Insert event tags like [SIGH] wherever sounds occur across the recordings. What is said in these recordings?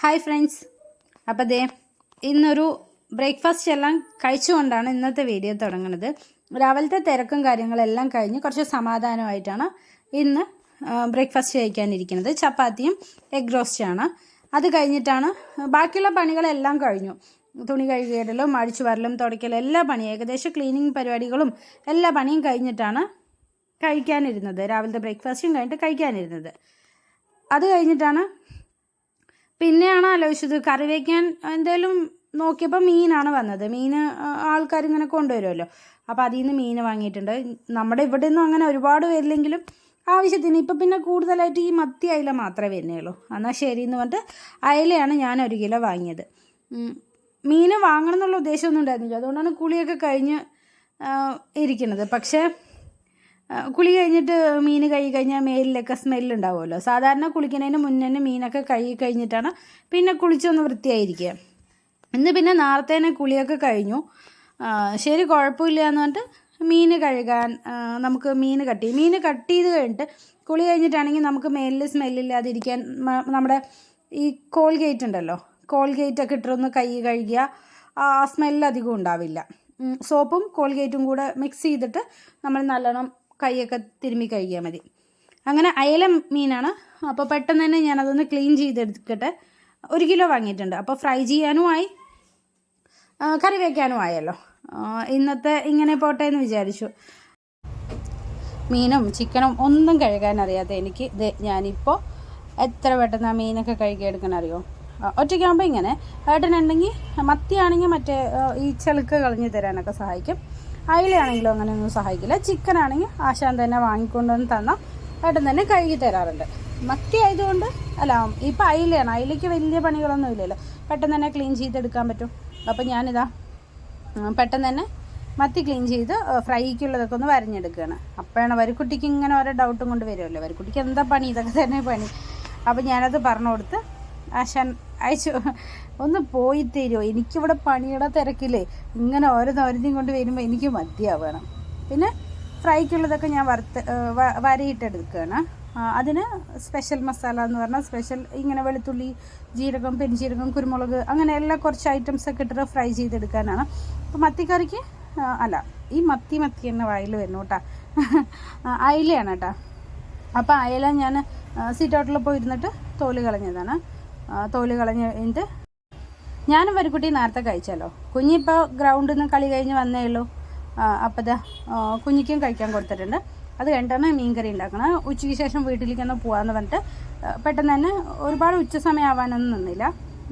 Hi friends. അപ്പോൾ ദേ ഇന്നൊരു breakfast എല്ലാം കഴിച്ചുകൊണ്ടാണ് ഇന്നത്തെ വീഡിയോ തുടങ്ങുന്നത് രാവിലത്തെ തിരക്കും കാര്യങ്ങളെല്ലാം കഴിഞ്ഞ് കുറച്ച് സമാധാനമായിട്ടാണ് ഇന്ന് ബ്രേക്ക്ഫാസ്റ്റ് കഴിക്കാനിരിക്കുന്നത്. ചപ്പാത്തിയും എഗ് റോസ്റ്റാണ്. അത് കഴിഞ്ഞിട്ടാണ് ബാക്കിയുള്ള പണികളെല്ലാം കഴിഞ്ഞു. തുണി കഴുകിയിടലും അഴിച്ചു വരലും തുടയ്ക്കലും എല്ലാ പണിയും ഏകദേശം ക്ലീനിങ് പരിപാടികളും എല്ലാ പണിയും കഴിഞ്ഞിട്ടാണ് കഴിക്കാനിരുന്നത്. രാവിലത്തെ ബ്രേക്ക്ഫാസ്റ്റും കഴിഞ്ഞിട്ട് കഴിക്കാനിരുന്നത്. അത് കഴിഞ്ഞിട്ടാണ് പിന്നെയാണ് ആലോചിച്ചത് കറി വയ്ക്കാൻ എന്തേലും നോക്കിയപ്പോൾ മീനാണ് വന്നത്. മീൻ ആൾക്കാർ ഇങ്ങനെ കൊണ്ടുവരുമല്ലോ. അപ്പോൾ അതിൽ നിന്ന് മീൻ വാങ്ങിയിട്ടുണ്ട്. നമ്മുടെ ഇവിടെ നിന്നും അങ്ങനെ ഒരുപാട് വരില്ലെങ്കിലും ആവശ്യത്തിന്. ഇപ്പം പിന്നെ കൂടുതലായിട്ട് ഈ മത്തി അയില മാത്രമേ വരുന്നുള്ളൂ എന്നാൽ ശരി എന്ന് പറഞ്ഞിട്ട് അയിലയാണ് ഞാൻ ഒരു കിലോ വാങ്ങിയത്. മീൻ വാങ്ങണം എന്നുള്ള ഉദ്ദേശമൊന്നും ഉണ്ടായിരുന്നില്ല. അതുകൊണ്ടാണ് കുളിയൊക്കെ കഴിഞ്ഞ് ഇരിക്കുന്നത്. പക്ഷേ കുളി കഴിഞ്ഞിട്ട് മീൻ കഴുകി കഴിഞ്ഞാൽ മേലിലൊക്കെ സ്മെല്ലുണ്ടാവുമല്ലോ സാധാരണ കുളിക്കുന്നതിന് മുന്നേ മീനൊക്കെ കൈ കഴിഞ്ഞിട്ടാണ് പിന്നെ കുളിച്ചൊന്ന് വൃത്തിയായിരിക്കുക. ഇന്ന് പിന്നെ നേരത്തേനെ കുളിയൊക്കെ കഴിഞ്ഞു. ശരി കുഴപ്പമില്ല എന്ന് പറഞ്ഞിട്ട് മീൻ കഴുകാൻ നമുക്ക് മീൻ കട്ട് ചെയ്യും. മീൻ കട്ട് ചെയ്ത് കഴിഞ്ഞിട്ട് കുളി കഴിഞ്ഞിട്ടാണെങ്കിൽ നമുക്ക് മേലിൽ സ്മെല്ലില്ലാതിരിക്കാൻ നമ്മുടെ ഈ കോൾഗേറ്റ് ഉണ്ടല്ലോ. കോൾഗേറ്റ് ഒക്കെ ഇട്ടൊന്ന് കൈ കഴുകിയ ആ സ്മെല്ല് അധികം ഉണ്ടാവില്ല. സോപ്പും കോൾഗേറ്റും കൂടെ മിക്സ് ചെയ്തിട്ട് നമ്മൾ നല്ലോണം കൈയൊക്കെ തിരുമ്മി കഴുകിയാൽ മതി. അങ്ങനെ അയല മീനാണ്. അപ്പോൾ പെട്ടെന്ന് തന്നെ ഞാനതൊന്ന് ക്ലീൻ ചെയ്തെടുക്കട്ടെ ഒരു കിലോ വാങ്ങിയിട്ടുണ്ട്. അപ്പോൾ ഫ്രൈ ചെയ്യാനുമായി കറി വയ്ക്കാനും ആയല്ലോ. ഇന്നത്തെ ഇങ്ങനെ പോട്ടെ എന്ന് വിചാരിച്ചു. മീനും ചിക്കനും ഒന്നും കഴുകാൻ അറിയാത്ത എനിക്ക്. ഇത് ഞാനിപ്പോൾ എത്ര പെട്ടെന്ന് ആ മീനൊക്കെ കഴുകിയെടുക്കാൻ അറിയോ? ഒറ്റയ്ക്കാകുമ്പോൾ ഇങ്ങനെ. ഏട്ടനുണ്ടെങ്കിൽ മത്തിയാണെങ്കിൽ മറ്റേ ഈ ചെളുക്ക് കളഞ്ഞു തരാനൊക്കെ സഹായിക്കും. അയിലയാണെങ്കിലും അങ്ങനെയൊന്നും സഹായിക്കില്ല. ചിക്കൻ ആണെങ്കിൽ ആശാൻ തന്നെ വാങ്ങിക്കൊണ്ടുവന്ന് തന്നാൽ ഏട്ടൻ തന്നെ കഴുകി തരാറുണ്ട്. മത്തി ആയതുകൊണ്ട് അല്ല ഇപ്പം അയിലയാണ്. അയിലയ്ക്ക് വലിയ പണികളൊന്നും ഇല്ലല്ലോ. പെട്ടെന്ന് തന്നെ ക്ലീൻ ചെയ്തെടുക്കാൻ പറ്റും. അപ്പം ഞാനിതാ പെട്ടെന്ന് തന്നെ മത്തി ക്ലീൻ ചെയ്ത് ഫ്രൈക്കുള്ളതൊക്കെ ഒന്ന് വരഞ്ഞെടുക്കുകയാണ്. അപ്പോഴാണ് വരിക്കുട്ടിക്ക് ഇങ്ങനെ ഓരോ ഡൗട്ടും കൊണ്ട് വരുമല്ലോ വരിക്കുട്ടിക്ക് എന്താ പണി? ഇതൊക്കെ തന്നെ പണി. അപ്പം ഞാനത് പറഞ്ഞു കൊടുത്ത് ആശാൻ അയച്ചു ഒന്ന് പോയി തരുമോ എനിക്കിവിടെ പണിയുടെ തിരക്കില്ലേ. ഇങ്ങനെ ഓരോന്നോരോന്നും കൊണ്ട് വരുമ്പോൾ എനിക്ക് മതിയാവണം. പിന്നെ ഫ്രൈക്കുള്ളതൊക്കെ ഞാൻ വറുത്ത് വരയിട്ടെടുക്കുകയാണ്. അതിന് സ്പെഷ്യൽ മസാല എന്ന് പറഞ്ഞാൽ സ്പെഷ്യൽ ഇങ്ങനെ വെളുത്തുള്ളി ജീരകം പെരിഞ്ജീരകം കുരുമുളക് അങ്ങനെ എല്ലാ കുറച്ച് ഐറ്റംസ് ഒക്കെ ഇട്ടിട്ട് ഫ്രൈ ചെയ്തെടുക്കാനാണ്. അപ്പോൾ മത്തിക്കറിക്ക് അല്ല ഈ മത്തി മത്തി തന്നെ വായിൽ വരുന്നു കേട്ടോ അയിലയാണ് കേട്ടോ. അപ്പോൾ അയില ഞാൻ സീറ്റ് ഔട്ടിൽ പോയിരുന്നിട്ട് തോൽ കളഞ്ഞതാണ്. തോൽ കളഞ്ഞ് കഴിഞ്ഞിട്ട് ഞാനും വരിക്കുട്ടി നേരത്തെ കഴിച്ചല്ലോ. കുഞ്ഞിപ്പോൾ ഗ്രൗണ്ടിൽ നിന്ന് കളി കഴിഞ്ഞ് വന്നേ ഉള്ളൂ. അപ്പോൾ കുഞ്ഞിക്കും കഴിക്കാൻ കൊടുത്തിട്ടുണ്ട്. അത് കഴിഞ്ഞിട്ടാണ് മീൻകറി ഉണ്ടാക്കണം. ഉച്ചയ്ക്ക് ശേഷം വീട്ടിലേക്കൊന്ന് പോകാമെന്ന് പറഞ്ഞിട്ട് പെട്ടെന്ന് തന്നെ ഒരുപാട് ഉച്ച സമയം ആവാനൊന്നും നിന്നില്ല.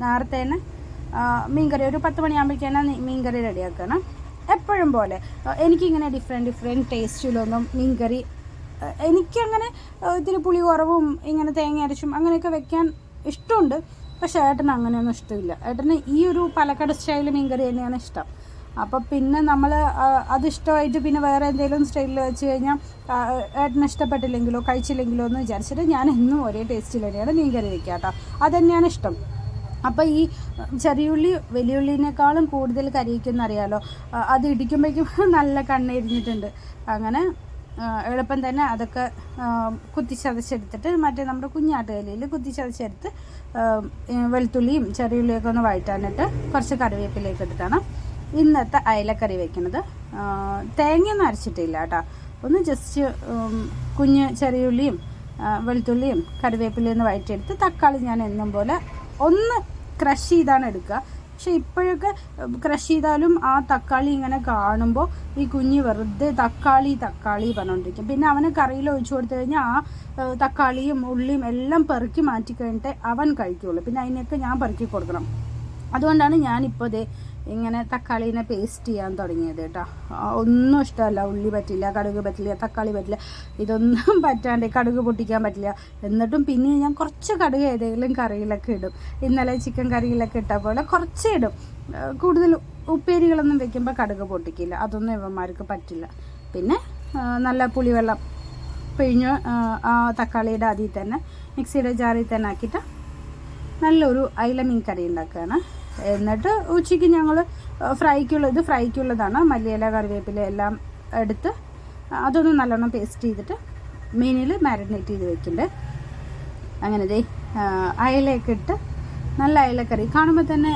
നേരത്തെ തന്നെ മീൻകറി മീൻ കറി ഒരു പത്ത് മണിയാകുമ്പോഴേക്കാണ് മീൻകറി റെഡിയാക്കണം. എപ്പോഴും പോലെ എനിക്കിങ്ങനെ ഡിഫറെന്റ് ഡിഫറെന്റ് ടേസ്റ്റിലൊന്നും മീൻകറി എനിക്കങ്ങനെ ഇത്തിരി പുളി കുറവും ഇങ്ങനെ തേങ്ങ അരച്ചും അങ്ങനെയൊക്കെ വെക്കാൻ ഇഷ്ടമുണ്ട്. പക്ഷേ ഏട്ടന് അങ്ങനെയൊന്നും ഇഷ്ടമില്ല. ഏട്ടന് ഈ ഒരു പാലക്കാട് സ്റ്റൈൽ മീൻകറി തന്നെയാണ് ഇഷ്ടം. അപ്പോൾ പിന്നെ നമ്മൾ അതിഷ്ടമായിട്ട് പിന്നെ വേറെ എന്തെങ്കിലും സ്റ്റൈലിൽ വെച്ച് കഴിഞ്ഞാൽ ഏട്ടന് ഇഷ്ടപ്പെട്ടില്ലെങ്കിലോ കഴിച്ചില്ലെങ്കിലോ എന്ന് വിചാരിച്ചിട്ട് ഞാൻ എന്നും ഒരേ ടേസ്റ്റിൽ തന്നെയാണ് മീൻകറി വയ്ക്കുക കേട്ടോ. അതുതന്നെയാണ് ഇഷ്ടം. അപ്പോൾ ഈ ചെറിയുള്ളി വലിയുള്ളിനേക്കാളും കൂടുതൽ കരിയിക്കുന്ന അറിയാലോ. അത് ഇടിക്കുമ്പോഴേക്കും [LAUGHS] നല്ല കണ്ണെരിഞ്ഞിട്ടുണ്ട് അങ്ങനെ എളുപ്പം തന്നെ അതൊക്കെ കുത്തിച്ചതച്ചെടുത്തിട്ട് മറ്റേ നമ്മുടെ കുഞ്ഞാട്ടുകലിയിൽ കുത്തിച്ചതച്ചെടുത്ത് വെളുത്തുള്ളിയും ചെറിയുള്ളിയൊക്കെ ഒന്ന് വഴറ്റാനിട്ട് കുറച്ച് കറിവേപ്പിലേക്ക് ഇട്ടിട്ടാണ് ഇന്നത്തെ അയലക്കറി വെക്കുന്നത്. ആ, തേങ്ങയൊന്നും അരച്ചിട്ടില്ല കേട്ടോ. ഒന്ന് ജസ്റ്റ് കുഞ്ഞ് ചെറിയുള്ളിയും വെളുത്തുള്ളിയും കറിവേപ്പിലയും ഒന്ന് വഴറ്റിയെടുത്ത് തക്കാളി ഞാൻ എന്നും പോലെ ഒന്ന് ക്രഷ് ചെയ്താണ് എടുക്കുക. പക്ഷെ ഇപ്പോഴൊക്കെ ക്രഷ് ചെയ്താലും ആ തക്കാളി ഇങ്ങനെ കാണുമ്പോൾ ഈ കുഞ്ഞ് വെറുതെ തക്കാളി തക്കാളി പറഞ്ഞുകൊണ്ടിരിക്കും പിന്നെ അവനെ കറിയിൽ ഒഴിച്ചു കൊടുത്തു കഴിഞ്ഞാൽ ആ തക്കാളിയും ഉള്ളിയും എല്ലാം പെറുക്കി മാറ്റി കഴിഞ്ഞിട്ട് അവൻ കഴിക്കുള്ളൂ. പിന്നെ അതിനൊക്കെ ഞാൻ പെറുക്കി കൊടുക്കണം. അതുകൊണ്ടാണ് ഞാനിപ്പോൾ ദേ ഇങ്ങനെ തക്കാളീനെ പേസ്റ്റ് ചെയ്യാൻ തുടങ്ങിയത് കേട്ടോ. ഒന്നും ഇഷ്ടമല്ല. ഉള്ളി പറ്റില്ല കടുക് പറ്റില്ല തക്കാളി പറ്റില്ല. ഇതൊന്നും [LAUGHS] പറ്റാണ്ട് കടുക് പൊട്ടിക്കാൻ പറ്റില്ല. എന്നിട്ടും പിന്നെ ഞാൻ കുറച്ച് കടുക് ഏതെങ്കിലും കറിയിലൊക്കെ ഇടും. ഇന്നലെ ചിക്കൻ കറിയിലൊക്കെ ഇട്ട പോലെ കുറച്ച് ഇടും. കൂടുതൽ ഉപ്പേരികളൊന്നും വെക്കുമ്പോൾ കടുക് പൊട്ടിക്കില്ല. അതൊന്നും ഇവന്മാർക്ക് പറ്റില്ല. പിന്നെ നല്ല പുളിവെള്ളം പിഴിഞ്ഞ് ആ, തക്കാളിയുടെ അതിൽ തന്നെ മിക്സിയുടെ ജാറിൽ തന്നെ ആക്കിയിട്ട് നല്ലൊരു അയില മീൻ കറി ഉണ്ടാക്കുകയാണ്. എന്നിട്ട് ഉച്ചയ്ക്ക് ഞങ്ങൾ ഫ്രൈക്കുള്ള ഇത് ഫ്രൈക്കുള്ളതാണ്. മല്ലിയില കറിവേപ്പില എല്ലാം എടുത്ത് അതൊന്ന് നല്ലോണം പേസ്റ്റ് ചെയ്തിട്ട് മീനിൽ മാരിനേറ്റ് ചെയ്ത് വെക്കുന്നുണ്ട് അങ്ങനെ ദേ അയലയൊക്കെ ഇട്ട് നല്ല അയലക്കറി. കാണുമ്പോൾ തന്നെ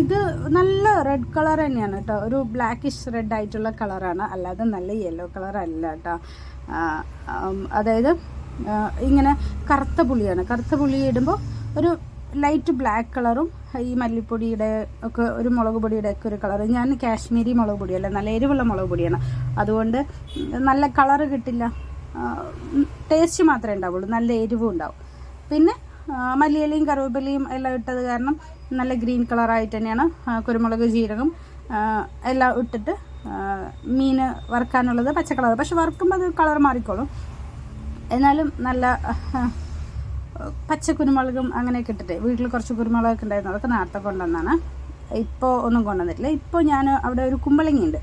ഇത് നല്ല റെഡ് കളർ തന്നെയാണ് കേട്ടോ ഒരു ബ്ലാക്കിഷ് റെഡ് ആയിട്ടുള്ള കളറാണ് അല്ലാതെ നല്ല യെല്ലോ കളർ അല്ല കേട്ടോ അതായത് ഇങ്ങനെ കറുത്ത പുളിയാണ്. കറുത്ത പുളി ഇടുമ്പോൾ ഒരു ലൈറ്റ് ബ്ലാക്ക് കളറും ഈ മല്ലിപ്പൊടിയുടെ ഒക്കെ ഒരു മുളക് പൊടിയുടെ ഒക്കെ ഒരു കളർ ഞാൻ കാശ്മീരി മുളക് പൊടിയല്ല നല്ല എരിവുള്ള മുളക് പൊടിയാണ്. അതുകൊണ്ട് നല്ല കളറ് കിട്ടില്ല. ടേസ്റ്റ് മാത്രമേ ഉണ്ടാവുള്ളൂ നല്ല എരിവും ഉണ്ടാവും. പിന്നെ മല്ലിയിലയും കറിവേപ്പിലയും എല്ലാം ഇട്ടത് കാരണം നല്ല ഗ്രീൻ കളറായിട്ട് തന്നെയാണ് കുരുമുളക് ജീരകം എല്ലാം ഇട്ടിട്ട് മീൻ വറുക്കാനുള്ളത് പച്ച കളർ പക്ഷെ വറുക്കുമ്പോൾ അത് കളർ മാറിക്കോളും. എന്നാലും നല്ല പച്ച കുരുമുളകും അങ്ങനെയൊക്കെ ഇട്ടിട്ട് വീട്ടിൽ കുറച്ച് കുരുമുളകൊക്കെ ഉണ്ടായിരുന്നു. അതൊക്കെ നേരത്തെ കൊണ്ടുവന്നാണ്. ഇപ്പോൾ ഒന്നും കൊണ്ടുവന്നിട്ടില്ല. ഇപ്പോൾ ഞാൻ അവിടെ ഒരു കുമ്പളങ്ങിയുണ്ട്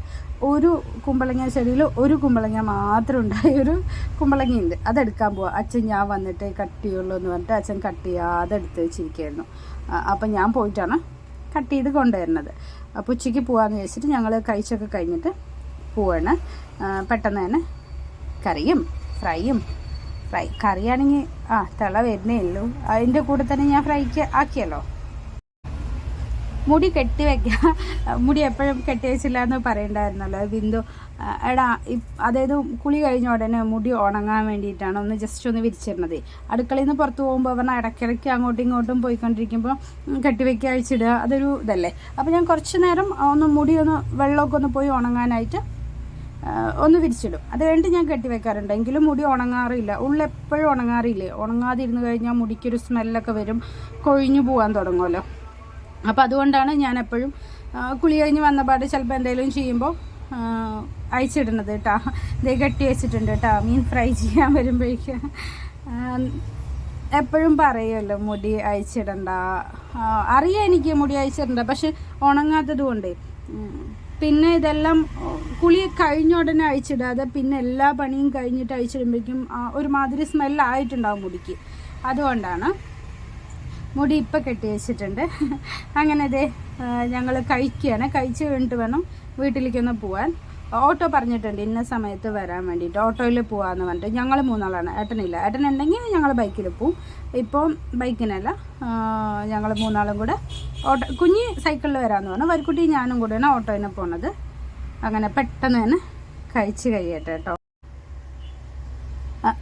ഒരു കുമ്പളങ്ങ ചെടിയിൽ ഒരു കുമ്പളങ്ങ മാത്രം ഉണ്ടായ ഒരു കുമ്പളങ്ങയുണ്ട് അതെടുക്കാൻ പോവാ. അച്ഛൻ ഞാൻ വന്നിട്ട് കട്ട് ചെയ്യുള്ളൂ എന്ന് പറഞ്ഞിട്ട് അച്ഛൻ കട്ട് ചെയ്യാതെ എടുത്ത് വെച്ചിരിക്കുകയായിരുന്നു. അപ്പം ഞാൻ പോയിട്ടാണ് കട്ട് ചെയ്ത് കൊണ്ടുവരുന്നത്. അപ്പോൾ ഉച്ചയ്ക്ക് പോകാമെന്ന് വെച്ചിട്ട് ഞങ്ങൾ കഴിച്ചൊക്കെ കഴിഞ്ഞിട്ട് പോവാണ്. പെട്ടെന്ന് തന്നെ കറിയും ഫ്രൈയും ഫ്രൈ കറിയാണെങ്കിൽ ആ തിള വരുന്നേ ഉള്ളൂ. അതിന്റെ കൂടെ തന്നെ ഞാൻ ഫ്രൈക്ക് ആക്കിയല്ലോ. മുടി കെട്ടി വെക്കുക മുടി എപ്പോഴും കെട്ടി വെച്ചില്ല എന്ന് പറയണ്ടായിരുന്നല്ലോ. ബിന്ദു എടാ അതായത് കുളി കഴിഞ്ഞ ഉടനെ മുടി ഉണങ്ങാൻ വേണ്ടിയിട്ടാണ് ഒന്ന് ജസ്റ്റ് ഒന്ന് വിരിച്ചിരുന്നത്. അടുക്കളയിൽ നിന്ന് പുറത്ത് പോകുമ്പോൾ പറഞ്ഞാൽ ഇടയ്ക്കിടയ്ക്ക് അങ്ങോട്ടും ഇങ്ങോട്ടും പോയിക്കൊണ്ടിരിക്കുമ്പോൾ കെട്ടിവെക്കി അഴിച്ചിടുക അതൊരു ഇതല്ലേ. അപ്പോൾ ഞാൻ കുറച്ച് നേരം ഒന്ന് മുടി ഒന്ന് വെള്ളമൊക്കെ ഒന്ന് പോയി ഉണങ്ങാനായിട്ട് ഒന്ന് വിരിച്ചിടും. അത് കഴിഞ്ഞിട്ട് ഞാൻ കെട്ടിവെക്കാറുണ്ട് എങ്കിലും മുടി ഉണങ്ങാറില്ല. ഉള്ളെപ്പോഴും ഉണങ്ങാറില്ലേ? ഉണങ്ങാതിരുന്ന് കഴിഞ്ഞാൽ മുടിക്കൊരു സ്മെല്ലൊക്കെ വരും. കൊഴിഞ്ഞു പോകാൻ തുടങ്ങുമല്ലോ. അപ്പോൾ അതുകൊണ്ടാണ് ഞാൻ എപ്പോഴും കുളി കഴിഞ്ഞ് വന്നപാട് ചിലപ്പോൾ എന്തെങ്കിലും ചെയ്യുമ്പോൾ അയച്ചിടുന്നത് കേട്ടോ. ഇതേ കെട്ടി വെച്ചിട്ടുണ്ട് കേട്ടോ. മീൻ ഫ്രൈ ചെയ്യാൻ വരുമ്പോഴേക്ക്. എപ്പോഴും പറയുമല്ലോ മുടി അയച്ചിടണ്ട. അറിയാം എനിക്ക് മുടി അയച്ചിടണ്ട. പക്ഷെ ഉണങ്ങാത്തത് കൊണ്ട് പിന്നെ ഇതെല്ലാം കുളി കഴിഞ്ഞ ഉടനെ അഴിച്ചിടാതെ പിന്നെ എല്ലാ പണിയും കഴിഞ്ഞിട്ട് അഴിച്ചിടുമ്പോഴേക്കും ഒരുമാതിരി സ്മെല്ലായിട്ടുണ്ടാവും മുടിക്ക്. അതുകൊണ്ടാണ് മുടി ഇപ്പം കെട്ടി വെച്ചിട്ടുണ്ട്. അങ്ങനെ ഇതേ ഞങ്ങൾ കഴിക്കുകയാണ്. കഴിച്ച് കഴിഞ്ഞിട്ട് വേണം വീട്ടിലേക്കൊന്ന് പോവാൻ. ഓട്ടോ പറഞ്ഞിട്ടുണ്ട് ഇന്ന സമയത്ത് വരാൻ വേണ്ടിയിട്ട്. ഓട്ടോയിൽ പോകാമെന്ന് പറഞ്ഞിട്ട്. ഞങ്ങൾ മൂന്നാളാണ്. ഏട്ടനില്ല. ഏട്ടനുണ്ടെങ്കിൽ ഞങ്ങൾ ബൈക്കിൽ പോവും. ഇപ്പോൾ ബൈക്കിനല്ല. ഞങ്ങൾ മൂന്നാളും കൂടെ ഓട്ടോ കുഞ്ഞ് സൈക്കിളിൽ വരാമെന്ന് പറഞ്ഞു. വരിക്കുട്ടി ഞാനും കൂടെയാണ് ഓട്ടോയിനെ പോണത്. അങ്ങനെ പെട്ടെന്ന് തന്നെ കഴിച്ച് കഴിയട്ടെ കേട്ടോ.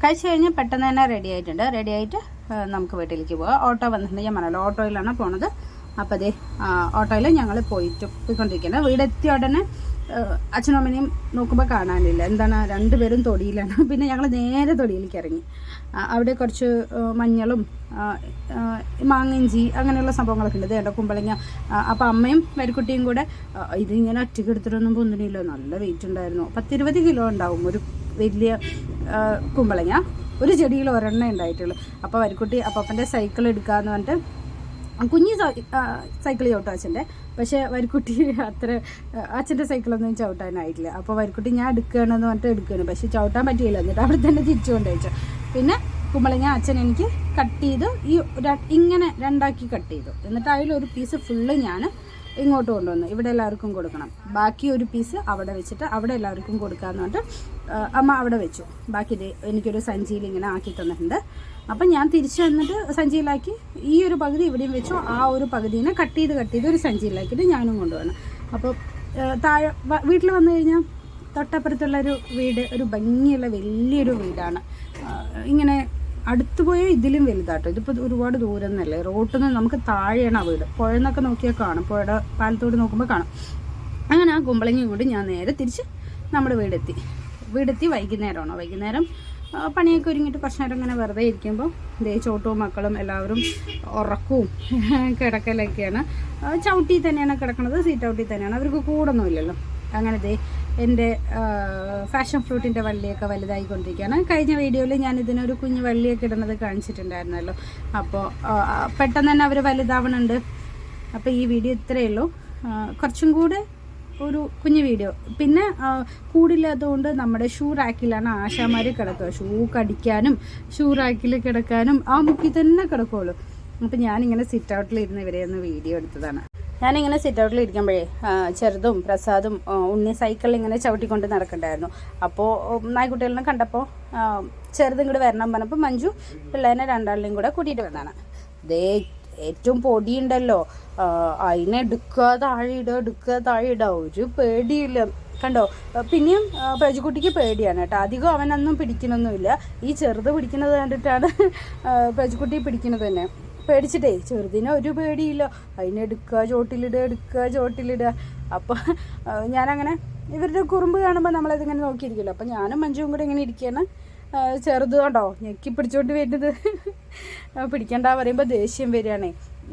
കഴിച്ച് കഴിഞ്ഞ് പെട്ടെന്ന് തന്നെ റെഡി ആയിട്ടുണ്ട്. റെഡി ആയിട്ട് നമുക്ക് വീട്ടിലേക്ക് പോകാം ഓട്ടോ വന്നിട്ടുണ്ട്. ഞാൻ പറഞ്ഞല്ലോ ഓട്ടോയിലാണ് പോണത്. അപ്പോൾ അതേ ഓട്ടോയിൽ ഞങ്ങൾ പോയിട്ട് പോയിക്കൊണ്ടിരിക്കുന്നത് വീടെത്തിയ ഉടനെ അച്ഛനും അമ്മനെയും നോക്കുമ്പോൾ കാണാനില്ല. എന്താണ്? രണ്ടുപേരും തൊടിയിലാണ്. [LAUGHS] പിന്നെ ഞങ്ങൾ നേരെ തൊടിയിലേക്ക് ഇറങ്ങി. അവിടെ കുറച്ച് മഞ്ഞളും മാങ്ങഞ്ചി അങ്ങനെയുള്ള സംഭവങ്ങളൊക്കെ ഉണ്ട്. ഇതേണ്ട കുമ്പളങ്ങ. അപ്പോൾ അമ്മയും വരിക്കുട്ടിയും കൂടെ ഇതിങ്ങനെ ഒറ്റയ്ക്ക് എടുത്തിട്ടൊന്നും പൊന്നിനില്ല നല്ല വെയിറ്റ് ഉണ്ടായിരുന്നു. പത്തിരുപത് കിലോ ഉണ്ടാവും ഒരു വലിയ കുമ്പളങ്ങ. ഒരു ചെടിയിൽ ഒരെണ്ണേ ഉണ്ടായിട്ടുള്ളൂ. അപ്പോൾ വരിക്കുട്ടി അപ്പന്റെ സൈക്കിൾ എടുക്കാന്ന് പറഞ്ഞിട്ട് കുഞ്ഞി സൈക്കിൾ ചോട്ടോ അച്ഛന്റെ. പക്ഷേ വരിക്കുട്ടി [LAUGHS] അത്ര അച്ഛന്റെ സൈക്കിളൊന്നും ചവിട്ടാനായിട്ടില്ല. അപ്പോൾ വരിക്കുട്ടി ഞാൻ എടുക്കുകയാണെന്ന് പറഞ്ഞിട്ട് എടുക്കുകയാണ്. പക്ഷേ ചവിട്ടാൻ പറ്റിയില്ല. എന്നിട്ട് അവിടെ തന്നെ തിരിച്ചു കൊണ്ടുവച്ചു പിന്നെ കുമ്പളങ്ങ അച്ഛൻ എനിക്ക് കട്ട് ചെയ്തു. ഈ ഇങ്ങനെ രണ്ടാക്കി കട്ട് ചെയ്തു. എന്നിട്ട് അതിലൊരു പീസ് ഫുള്ള് ഞാൻ ഇങ്ങോട്ട് കൊണ്ടുവന്നു ഇവിടെ എല്ലാവർക്കും കൊടുക്കണം. ബാക്കി ഒരു പീസ് അവിടെ വെച്ചിട്ട് അവിടെ എല്ലാവർക്കും കൊടുക്കാമെന്ന് പറഞ്ഞിട്ട് അമ്മ അവിടെ വെച്ചു. ബാക്കി എനിക്കൊരു സഞ്ചിയിൽ ഇങ്ങനെ ആക്കി തന്നിട്ടുണ്ട്. അപ്പം ഞാൻ തിരിച്ചു വന്നിട്ട് സഞ്ചിയിലാക്കി ഈ ഒരു പകുതി ഇവിടെയും വെച്ചു. ആ ഒരു പകുതിനെ കട്ട് ചെയ്ത് കട്ട് ചെയ്ത് ഒരു സഞ്ചിയിലാക്കിയിട്ട് ഞാനും കൊണ്ടുവന്നു. അപ്പോൾ താഴെ വീട്ടിൽ വന്നു കഴിഞ്ഞാൽ തൊട്ടപ്പുറത്തുള്ളൊരു വീട് ഒരു ഭംഗിയുള്ള വലിയൊരു വീടാണ്. ഇങ്ങനെ അടുത്ത് പോയാൽ ഇതിലും വലുതാട്ടോ. ഇതിപ്പോൾ ഒരുപാട് ദൂരം എന്നല്ലേ റോട്ടിൽ നിന്ന് നമുക്ക് താഴെയാണ് ആ വീട്. പുഴ എന്നൊക്കെ നോക്കിയാൽ കാണും. പുഴയുടെ പാലത്തോട് നോക്കുമ്പോൾ കാണും. അങ്ങനെ ആ കുമ്പളങ്ങി കൂടി ഞാൻ നേരെ തിരിച്ച് നമ്മുടെ വീടെത്തി. വീടെത്തി വൈകുന്നേരമാണ്? വൈകുന്നേരം പണിയൊക്കെ ഒരുങ്ങിയിട്ട് കുറച്ച് നേരം ഇങ്ങനെ വെറുതെ ഇരിക്കുമ്പോൾ ദേ ചോട്ടും മക്കളും എല്ലാവരും ഉറക്കവും [LAUGHS] കിടക്കലൊക്കെയാണ്. ചവിട്ടിയിൽ ചവിട്ടി തന്നെയാണ് കിടക്കുന്നത് സീറ്റ് ഔട്ടിൽ തന്നെയാണ്. അവർക്ക് കൂടൊന്നുമില്ലല്ലോ അങ്ങനെ ദേ എന്റെ ഫാഷൻ ഫ്രൂട്ടിന്റെ വള്ളിയൊക്കെ വലുതായിക്കൊണ്ടിരിക്കുകയാണ്. കഴിഞ്ഞ വീഡിയോയിൽ ഞാൻ ഇതിനൊരു കുഞ്ഞു വള്ളിയൊക്കെ ഇടുന്നത് കാണിച്ചിട്ടുണ്ടായിരുന്നല്ലോ. അപ്പോൾ പെട്ടെന്ന് തന്നെ അവർ വലുതാവണുണ്ട്. അപ്പോൾ ഈ വീഡിയോ ഇത്രയേ ഉള്ളൂ. കുറച്ചും കൂടെ ഒരു കുഞ്ഞു വീഡിയോ. പിന്നെ കൂടില്ലാത്തതുകൊണ്ട് നമ്മുടെ ഷൂ റാക്കിലാണ് ആശാമാർ കിടക്കുക. ഷൂ കടിക്കാനും ഷൂ റാക്കിൽ കിടക്കാനും ആ മുക്കിൽ തന്നെ കിടക്കുള്ളൂ. അപ്പം ഞാനിങ്ങനെ സിറ്റ് ഔട്ടിൽ ഇരുന്ന് ഇവരെ ഒന്ന് വീഡിയോ എടുത്തതാണ്. ഞാനിങ്ങനെ സിറ്റ് ഔട്ടിൽ ഇരിക്കുമ്പോഴേ ചെറുതും പ്രസാദും ഉണ്ണി സൈക്കിളിൽ ഇങ്ങനെ ചവിട്ടിക്കൊണ്ട് നടക്കണ്ടായിരുന്നു. അപ്പോൾ നായ്ക്കുട്ടികളെ കണ്ടപ്പോൾ ചെറുതും കൂടെ വരണം പറഞ്ഞപ്പോൾ മഞ്ജു പിള്ളേനെ രണ്ടാളിനെയും കൂടെ കൂട്ടിയിട്ട് വന്നതാണ്. ദേ ഏറ്റവും പൊടിയുണ്ടല്ലോ. അതിനെ എടുക്കുക താഴെ ഇടുക എടുക്കുക താഴെ ഇടുക ഒരു പേടിയില്ല. കണ്ടോ? പിന്നെയും പ്രജുക്കുട്ടിക്ക് പേടിയാണ് കേട്ടോ. അധികം അവനൊന്നും പിടിക്കണമൊന്നുമില്ല ഈ ചെറുത് പിടിക്കുന്നത് കണ്ടിട്ടാണ് പ്രജുക്കുട്ടി പിടിക്കുന്നത് തന്നെ. പേടിച്ചിട്ടേ ചെറുതിനെ ഒരു പേടിയില്ല. അതിനെടുക്കുക ചോട്ടിലിടുക എടുക്കുക ചോട്ടിലിടുക അപ്പോൾ ഞാനങ്ങനെ ഇവരുടെ കുറുമ്പ് കാണുമ്പോൾ നമ്മളതിങ്ങനെ നോക്കിയിരിക്കുമല്ലോ അപ്പോൾ ഞാനും മഞ്ജുവും കൂടെ ഇങ്ങനെ ഇരിക്കുകയാണ്. ചെറുത് കണ്ടോ ഞെക്കി പിടിച്ചോണ്ട് വരുന്നത്. പിടിക്കണ്ട പറയുമ്പോൾ ദേഷ്യം വരികയാണേ.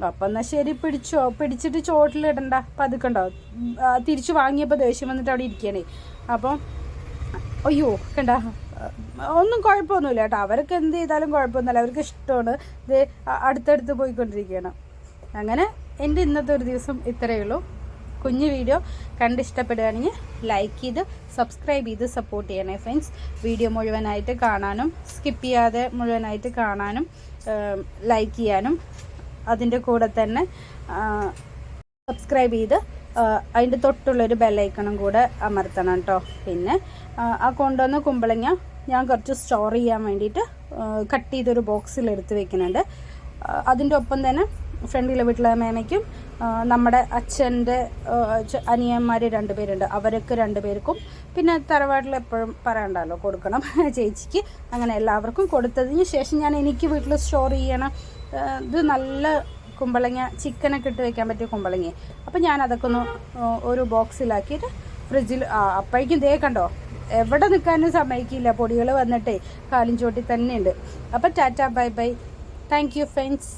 അപ്പം എന്നാൽ ശരി പിടിച്ചോ. പിടിച്ചിട്ട് ചോട്ടിലിടണ്ട പതുക്കണ്ടോ തിരിച്ചു വാങ്ങിയപ്പോൾ ദേഷ്യം വന്നിട്ട് അവിടെ ഇരിക്കുകയാണേ. അപ്പം അയ്യോ കണ്ട? ഒന്നും കുഴപ്പമൊന്നുമില്ല കേട്ടോ. അവർക്ക് എന്ത് ചെയ്താലും കുഴപ്പമൊന്നുമില്ല. അവർക്ക് ഇഷ്ടമാണ്. ഇത് അടുത്തടുത്ത് പോയിക്കൊണ്ടിരിക്കുകയാണ്. അങ്ങനെ എന്റെ ഇന്നത്തെ ഒരു ദിവസം ഇത്രയേ ഉള്ളൂ. കുഞ്ഞു വീഡിയോ കണ്ട് ഇഷ്ടപ്പെടുകയാണെങ്കിൽ ലൈക്ക് ചെയ്ത് സബ്സ്ക്രൈബ് ചെയ്ത് സപ്പോർട്ട് ചെയ്യണേ ഫ്രണ്ട്സ് വീഡിയോ മുഴുവനായിട്ട് കാണാനും സ്കിപ്പ് ചെയ്യാതെ മുഴുവനായിട്ട് കാണാനും ലൈക്ക് ചെയ്യാനും അതിന്റെ കൂടെ തന്നെ സബ്സ്ക്രൈബ് ചെയ്ത് അതിന്റെ തൊട്ടുള്ളൊരു ബെല്ലൈക്കണും കൂടെ അമർത്തണം കേട്ടോ പിന്നെ ആ, കൊണ്ടുവന്ന കുമ്പളങ്ങ ഞാൻ കുറച്ച് സ്റ്റോർ ചെയ്യാൻ വേണ്ടിയിട്ട് കട്ട് ചെയ്തൊരു ബോക്സിൽ എടുത്ത് വെക്കുന്നുണ്ട്. അതിന്റെ ഒപ്പം തന്നെ ഫ്രണ്ടിലെ വീട്ടിലെ മേമയ്ക്കും നമ്മുടെ അച്ഛന്റെ അനിയന്മാർ രണ്ടുപേരുണ്ട് അവർക്ക് രണ്ടുപേർക്കും പിന്നെ തറവാട്ടിൽ എപ്പോഴും പറയണ്ടല്ലോ കൊടുക്കണം [LAUGHS] ചേച്ചിക്ക്. അങ്ങനെ എല്ലാവർക്കും കൊടുത്തതിന് ശേഷം ഞാൻ എനിക്ക് വീട്ടിൽ സ്റ്റോർ ചെയ്യണം ഇത് നല്ല കുമ്പളങ്ങ ചിക്കനൊക്കെ ഇട്ട് വെക്കാൻ പറ്റിയ കുമ്പളങ്ങയെ. അപ്പം ഞാൻ അതൊക്കെ ഒന്ന് ഒരു ബോക്സിലാക്കിയിട്ട് ഫ്രിഡ്ജിൽ അപ്പോഴേക്കും ദേ കണ്ടോ എവിടെ നിൽക്കാനും സമ്മതിക്കില്ല. പൊടികൾ വന്നിട്ടേ കാലും ചോട്ടി തന്നെയുണ്ട്. അപ്പം tata bye bye. Thank you friends